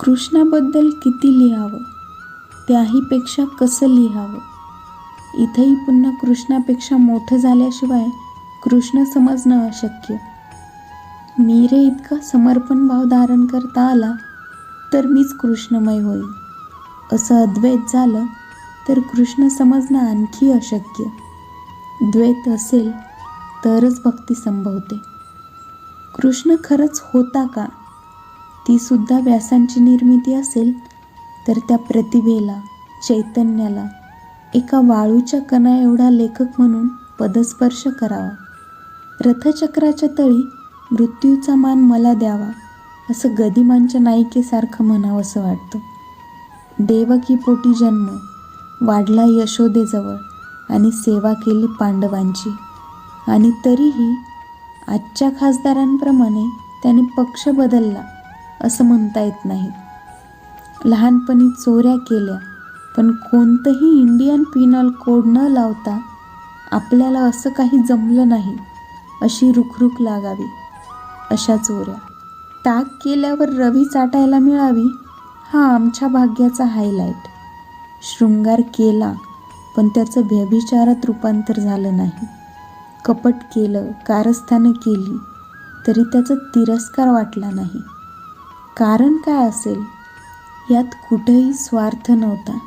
कृष्णाबद्दल किती लिहावं? त्याहीपेक्षा कसं लिहावं? इथंही पुन्हा कृष्णापेक्षा मोठं झाल्याशिवाय कृष्ण समजणं अशक्य. मीरे इतका समर्पण भाव धारण करता आला तर मीच कृष्णमय होईल असं अद्वैत झालं तर कृष्ण समजणं आणखी अशक्य. द्वैत असेल तरच भक्ती संभवते. कृष्ण खरंच होता का? ती सुद्धा व्यासांची निर्मिती असेल तर त्या प्रतिभेला चैतन्याला एका वाळूच्या कणा एवढा लेखक म्हणून पदस्पर्श करावा. रथचक्राच्या तळी मृत्यूचा मान मला द्यावा असं गदिमांच्या नायिकेसारखं म्हणावंसं वाटतं. देवकी पोटी जन्म वाढला यशोदेजवळ आणि सेवा केली पांडवांची. आणि तरीही आजच्या खासदारांप्रमाणे त्याने पक्ष बदलला. असं म्हणता येत नाही. लहानपणी चोऱ्या केल्या पण कोणतंही इंडियन पिनल कोड न लावता आपल्याला असं काही जमलं नाही अशी रुखरुख लागावी अशा चोऱ्या. ताक केल्यावर रवी चाटायला मिळावी हा आमच्या भाग्याचा हायलाईट शृंगार केला पण त्याचं व्यभिचारात रूपांतर झालं नाही. कपट केलं कारस्थानं केली तरी त्याचा तिरस्कार वाटला नाही. कारण काय असेल? यात कुठेही स्वार्थ नव्हता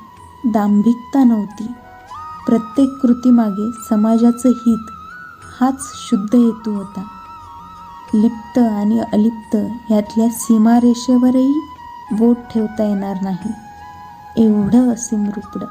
दांभिकता नव्हती. प्रत्येक कृतीमागे समाजाचं हित हाच शुद्ध हेतू होता. लिप्त आणि अलिप्त ह्यातल्या सीमारेषेवरही बोट ठेवता येणार नाही. एवढं असीम रुपडं